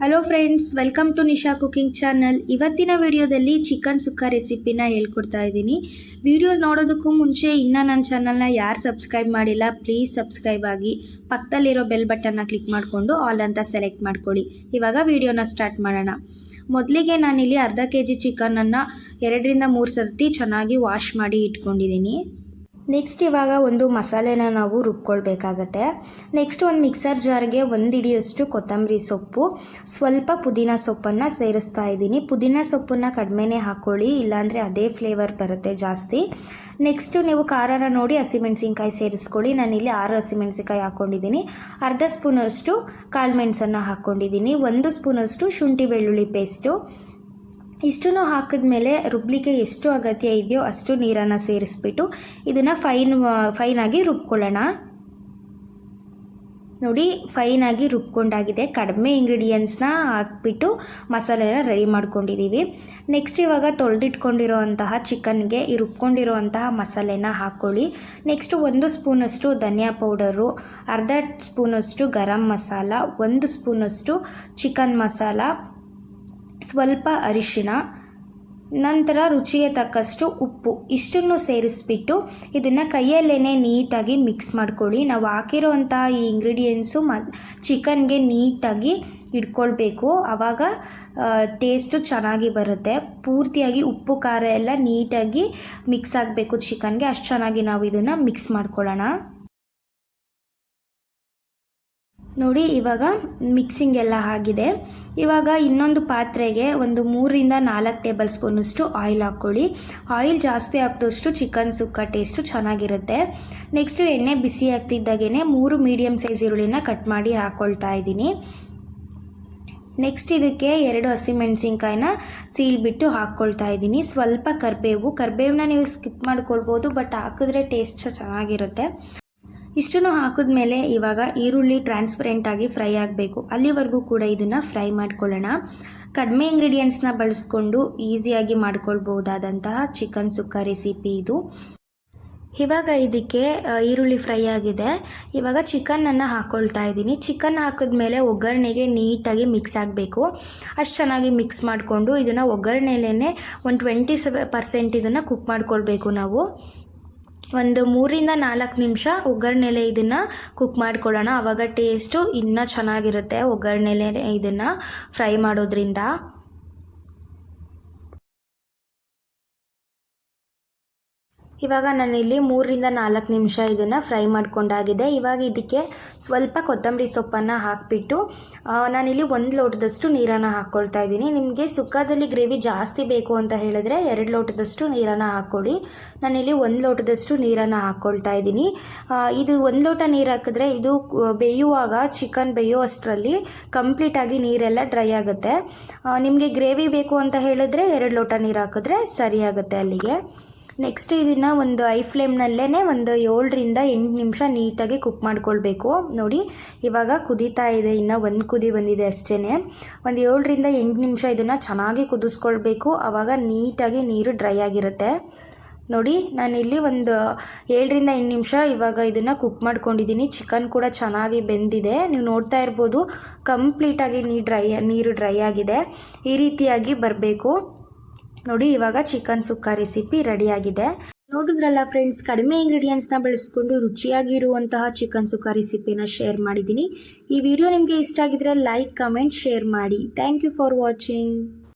Hello friends welcome to Nisha cooking channel ಇವತ್ತಿನ ವಿಡಿಯೋದಲ್ಲಿ chicken ಸುಕ್ಕ ರೆಸಿಪಿನ ಹೇಳ್ಕೊಡ್ತಾ ಇದ್ದೀನಿ. ವಿಡಿಯೋಸ್ ನೋಡೋದಕ್ಕೂ ಮುಂಚೆ ಇನ್ನೂ ನನ್ನ ಚಾನಲ್ನ ಯಾರು ಸಬ್ಸ್ಕ್ರೈಬ್ ಮಾಡಿಲ್ಲ ಪ್ಲೀಸ್ ಸಬ್ಸ್ಕ್ರೈಬ್ ಆಗಿ ಪಕ್ಕದಲ್ಲಿರೋ ಬೆಲ್ ಬಟನ್ನ ಕ್ಲಿಕ್ ಮಾಡಿಕೊಂಡು ಆಲ್ ಅಂತ ಸೆಲೆಕ್ಟ್ ಮಾಡ್ಕೊಳ್ಳಿ. ಇವಾಗ ವಿಡಿಯೋನ ಸ್ಟಾರ್ಟ್ ಮಾಡೋಣ. ಮೊದಲಿಗೆ ನಾನಿಲ್ಲಿ ಅರ್ಧ ಕೆ ಜಿ ಚಿಕನನ್ನು ಎರಡರಿಂದ ಮೂರು ಸರ್ತಿ ಚೆನ್ನಾಗಿ ವಾಶ್ ಮಾಡಿ ಇಟ್ಕೊಂಡಿದ್ದೀನಿ. ನೆಕ್ಸ್ಟ್ ಇವಾಗ ಒಂದು ಮಸಾಲೆನ ನಾವು ರುಬ್ಕೊಳ್ಬೇಕಾಗತ್ತೆ. ನೆಕ್ಸ್ಟ್ ಒಂದು ಮಿಕ್ಸರ್ ಜಾರ್ಗೆ ಒಂದು ಹಿಡಿಯಷ್ಟು ಕೊತ್ತಂಬರಿ ಸೊಪ್ಪು. ಸ್ವಲ್ಪ ಪುದೀನ ಸೊಪ್ಪನ್ನು ಸೇರಿಸ್ತಾ ಇದ್ದೀನಿ. ಪುದೀನ ಸೊಪ್ಪನ್ನು ಕಡಿಮೆನೇ ಹಾಕ್ಕೊಳ್ಳಿ ಇಲ್ಲಾಂದರೆ ಅದೇ ಫ್ಲೇವರ್ ಬರುತ್ತೆ ಜಾಸ್ತಿ. ನೆಕ್ಸ್ಟು ನೀವು ಖಾರನ ನೋಡಿ ಹಸಿಮೆಣ್ಸಿನ್ಕಾಯಿ ಸೇರಿಸ್ಕೊಳ್ಳಿ. ನಾನಿಲ್ಲಿ ಆರು ಹಸಿಮೆಣ್ಸಿನ್ಕಾಯಿ ಹಾಕ್ಕೊಂಡಿದ್ದೀನಿ ಅರ್ಧ ಸ್ಪೂನಷ್ಟು ಕಾಳು ಮೆಣಸನ್ನು ಹಾಕ್ಕೊಂಡಿದ್ದೀನಿ ಒಂದು ಸ್ಪೂನಷ್ಟು ಶುಂಠಿ ಬೆಳ್ಳುಳ್ಳಿ ಪೇಸ್ಟು ಇಷ್ಟನ್ನು ಹಾಕಿದ್ಮೇಲೆ ರುಬ್ಬಲಿಕ್ಕೆ ಎಷ್ಟು ಅಗತ್ಯ ಇದೆಯೋ ಅಷ್ಟು ನೀರನ್ನು ಸೇರಿಸ್ಬಿಟ್ಟು ಇದನ್ನು ಫೈನ್ ಫೈನಾಗಿ ರುಬ್ಕೊಳ್ಳೋಣ. ನೋಡಿ ಫೈನಾಗಿ ರುಬ್ಕೊಂಡಾಗಿದೆ. ಕಡಿಮೆ ಇಂಗ್ರೀಡಿಯೆಂಟ್ಸ್ನ ಹಾಕ್ಬಿಟ್ಟು ಮಸಾಲೆನ ರೆಡಿ ಮಾಡ್ಕೊಂಡಿದ್ದೀವಿ ನೆಕ್ಸ್ಟ್ ಇವಾಗ ತೊಳೆದಿಟ್ಕೊಂಡಿರೋ ಅಂತಹ ಚಿಕನ್ಗೆ ಈ ರುಬ್ಕೊಂಡಿರೋ ಅಂತಹ ಮಸಾಲೆನ ಹಾಕ್ಕೊಳ್ಳಿ ನೆಕ್ಸ್ಟು ಒಂದು ಸ್ಪೂನಷ್ಟು ಧನಿಯಾ ಪೌಡರು, ಅರ್ಧ ಸ್ಪೂನಷ್ಟು ಗರಂ ಮಸಾಲ, ಒಂದು ಸ್ಪೂನಷ್ಟು ಚಿಕನ್ ಮಸಾಲ ಸ್ವಲ್ಪ ಅರಿಶಿಣ, ನಂತರ ರುಚಿಗೆ ತಕ್ಕಷ್ಟು ಉಪ್ಪು ಇಷ್ಟನ್ನು ಸೇರಿಸ್ಬಿಟ್ಟು ಇದನ್ನು ಕೈಯಲ್ಲೇ ನೀಟಾಗಿ ಮಿಕ್ಸ್ ಮಾಡ್ಕೊಳ್ಳಿ. ನಾವು ಹಾಕಿರೋವಂತಹ ಈ ಇಂಗ್ರೀಡಿಯೆಂಟ್ಸು ಮ, ಚಿಕನ್ಗೆ ನೀಟಾಗಿ ಇಟ್ಕೊಳ್ಬೇಕು. ಆವಾಗ ಟೇಸ್ಟು ಚೆನ್ನಾಗಿ ಬರುತ್ತೆ. ಪೂರ್ತಿಯಾಗಿ ಉಪ್ಪು, ಖಾರ ಎಲ್ಲ ನೀಟಾಗಿ ಮಿಕ್ಸ್ ಆಗಬೇಕು ಚಿಕನ್ಗೆ. ಅಷ್ಟು ಚೆನ್ನಾಗಿ ನಾವು ಇದನ್ನು ಮಿಕ್ಸ್ ಮಾಡ್ಕೊಳ್ಳೋಣ. ನೋಡಿ, ಇವಾಗ ಮಿಕ್ಸಿಂಗ್ ಎಲ್ಲ ಆಗಿದೆ. ಇವಾಗ ಇನ್ನೊಂದು ಪಾತ್ರೆಗೆ ಒಂದು ಮೂರಿಂದ ನಾಲ್ಕು ಟೇಬಲ್ ಸ್ಪೂನಷ್ಟು ಆಯಿಲ್ ಹಾಕ್ಕೊಳ್ಳಿ. ಆಯಿಲ್ ಜಾಸ್ತಿ ಹಾಕಿದಷ್ಟು ಚಿಕನ್ ಸುಕ್ಕ ಟೇಸ್ಟು ಚೆನ್ನಾಗಿರುತ್ತೆ. ನೆಕ್ಸ್ಟು ಎಣ್ಣೆ ಬಿಸಿ ಆಗ್ತಿದ್ದಾಗೇ ಮೂರು ಮೀಡಿಯಮ್ ಸೈಜ್ ಈರುಳ್ಳಿನ ಕಟ್ ಮಾಡಿ ಹಾಕ್ಕೊಳ್ತಾ ಇದ್ದೀನಿ. ನೆಕ್ಸ್ಟ್ ಇದಕ್ಕೆ ಎರಡು ಹಸಿಮೆಣಸಿನ್ಕಾಯಿನ ಸೀಳ್ಬಿಟ್ಟು ಹಾಕ್ಕೊಳ್ತಾ ಇದ್ದೀನಿ. ಸ್ವಲ್ಪ ಕರಿಬೇವು ಕರಿಬೇವನ್ನ ನೀವು ಸ್ಕಿಪ್ ಮಾಡ್ಕೊಳ್ಬೋದು ಬಟ್ ಹಾಕಿದ್ರೆ ಟೇಸ್ಟ್ ಚೆನ್ನಾಗಿರುತ್ತೆ. ಇಷ್ಟನ್ನು ಹಾಕಿದ್ಮೇಲೆ ಇವಾಗ ಈರುಳ್ಳಿ ಟ್ರಾನ್ಸ್ಪರೆಂಟಾಗಿ ಫ್ರೈ ಆಗಬೇಕು. ಅಲ್ಲಿವರೆಗೂ ಕೂಡ ಇದನ್ನು ಫ್ರೈ ಮಾಡ್ಕೊಳ್ಳೋಣ. ಕಡಿಮೆ ಇಂಗ್ರೀಡಿಯೆಂಟ್ಸ್ನ ಬಳಸ್ಕೊಂಡು ಈಸಿಯಾಗಿ ಮಾಡ್ಕೊಳ್ಬಹುದಾದಂತಹ ಚಿಕನ್ ಸುಕ್ಕ ರೆಸಿಪಿ ಇದು. ಇವಾಗ ಇದಕ್ಕೆ ಈರುಳ್ಳಿ ಫ್ರೈ ಆಗಿದೆ. ಇವಾಗ ಚಿಕನನ್ನು ಹಾಕ್ಕೊಳ್ತಾ ಇದ್ದೀನಿ. ಚಿಕನ್ ಹಾಕಿದ್ಮೇಲೆ ಒಗ್ಗರಣೆಗೆ ನೀಟಾಗಿ ಮಿಕ್ಸ್ ಆಗಬೇಕು. ಅಷ್ಟು ಚೆನ್ನಾಗಿ ಮಿಕ್ಸ್ ಮಾಡಿಕೊಂಡು ಇದನ್ನು ಒಗ್ಗರಣೆಲೇ ಒಂದು ಟ್ವೆಂಟಿ ಪರ್ಸೆಂಟ್ ಇದನ್ನು ಕುಕ್ ಮಾಡ್ಕೊಳ್ಬೇಕು ನಾವು. ಒಂದು ಮೂರಿಂದ ನಾಲ್ಕು ನಿಮಿಷ ಒಗ್ಗರಣೆಲೆ ಇದನ್ನು ಕುಕ್ ಮಾಡ್ಕೊಳ್ಳೋಣ. ಆವಾಗ ಟೇಸ್ಟು ಇನ್ನೂ ಚೆನ್ನಾಗಿರುತ್ತೆ ಒಗ್ಗರಣೆಲೆ ಇದನ್ನು ಫ್ರೈ ಮಾಡೋದ್ರಿಂದ. ಇವಾಗ ನಾನಿಲ್ಲಿ ಮೂರರಿಂದ ನಾಲ್ಕು ನಿಮಿಷ ಇದನ್ನು ಫ್ರೈ ಮಾಡ್ಕೊಂಡಾಗಿದೆ. ಇವಾಗ ಇದಕ್ಕೆ ಸ್ವಲ್ಪ ಕೊತ್ತಂಬರಿ ಸೊಪ್ಪನ್ನು ಹಾಕಿಬಿಟ್ಟು ನಾನಿಲ್ಲಿ ಒಂದು ಲೋಟದಷ್ಟು ನೀರನ್ನು ಹಾಕ್ಕೊಳ್ತಾ ಇದ್ದೀನಿ. ನಿಮಗೆ ಸುಕ್ಕದಲ್ಲಿ ಗ್ರೇವಿ ಜಾಸ್ತಿ ಬೇಕು ಅಂತ ಹೇಳಿದ್ರೆ ಎರಡು ಲೋಟದಷ್ಟು ನೀರನ್ನು ಹಾಕ್ಕೊಳ್ಳಿ ನಾನಿಲ್ಲಿ ಒಂದು ಲೋಟದಷ್ಟು ನೀರನ್ನು ಹಾಕ್ಕೊಳ್ತಾ ಇದ್ದೀನಿ. ಇದು ಒಂದು ಲೋಟ ನೀರು ಹಾಕಿದ್ರೆ ಇದು ಬೇಯುವಾಗ, ಚಿಕನ್ ಬೇಯುವಷ್ಟರಲ್ಲಿ ಕಂಪ್ಲೀಟಾಗಿ ನೀರೆಲ್ಲ ಡ್ರೈ ಆಗುತ್ತೆ. ನಿಮಗೆ ಗ್ರೇವಿ ಬೇಕು ಅಂತ ಹೇಳಿದ್ರೆ ಎರಡು ಲೋಟ ನೀರು ಹಾಕಿದ್ರೆ ಸರಿಯಾಗುತ್ತೆ ಅಲ್ಲಿಗೆ. ನೆಕ್ಸ್ಟ್ ಇದನ್ನು ಒಂದು ಐ ಫ್ಲೇಮ್ನಲ್ಲೇ ಒಂದು ಏಳರಿಂದ ಎಂಟು ನಿಮಿಷ ನೀಟಾಗಿ ಕುಕ್ ಮಾಡ್ಕೊಳ್ಬೇಕು. ನೋಡಿ, ಇವಾಗ ಕುದೀತಾ ಇದೆ, ಇನ್ನು ಒಂದು ಕುದಿ ಬಂದಿದೆ ಅಷ್ಟೇ ಒಂದು ಏಳರಿಂದ ಎಂಟು ನಿಮಿಷ ಇದನ್ನು ಚೆನ್ನಾಗಿ ಕುದಿಸ್ಕೊಳ್ಬೇಕು. ಆವಾಗ ನೀಟಾಗಿ ನೀರು ಡ್ರೈ ಆಗಿರುತ್ತೆ. ನೋಡಿ, ನಾನಿಲ್ಲಿ ಒಂದು ಏಳರಿಂದ ಎಂಟು ನಿಮಿಷ ಇವಾಗ ಇದನ್ನು ಕುಕ್ ಮಾಡ್ಕೊಂಡಿದ್ದೀನಿ. ಚಿಕನ್ ಕೂಡ ಚೆನ್ನಾಗಿ ಬೆಂದಿದೆ. ನೀವು ನೋಡ್ತಾ ಇರ್ಬೋದು ಕಂಪ್ಲೀಟಾಗಿ ನೀ ಡ್ರೈ ನೀರು ಡ್ರೈ ಆಗಿದೆ. ಈ ರೀತಿಯಾಗಿ ಬರಬೇಕು. ನೋಡಿ, ಇವಾಗ ಚಿಕನ್ ಸುಕ್ಕ ರೆಸಿಪಿ ರೆಡಿಯಾಗಿದೆ. ನೋಡಿದ್ರಲ್ಲ ಫ್ರೆಂಡ್ಸ್ ಕಡಿಮೆ ಇಂಗ್ರೀಡಿಯೆಂಟ್ಸ್ನ ಬಳಸ್ಕೊಂಡು ರುಚಿಯಾಗಿರುವಂತಹ ಚಿಕನ್ ಸುಕ್ಕ ರೆಸಿಪಿನ ಶೇರ್ ಮಾಡಿದ್ದೀನಿ. ಈ ವಿಡಿಯೋ ನಿಮಗೆ ಇಷ್ಟ ಆಗಿದ್ರೆ ಲೈಕ್ ಕಮೆಂಟ್ ಶೇರ್ ಮಾಡಿ. Thank you for watching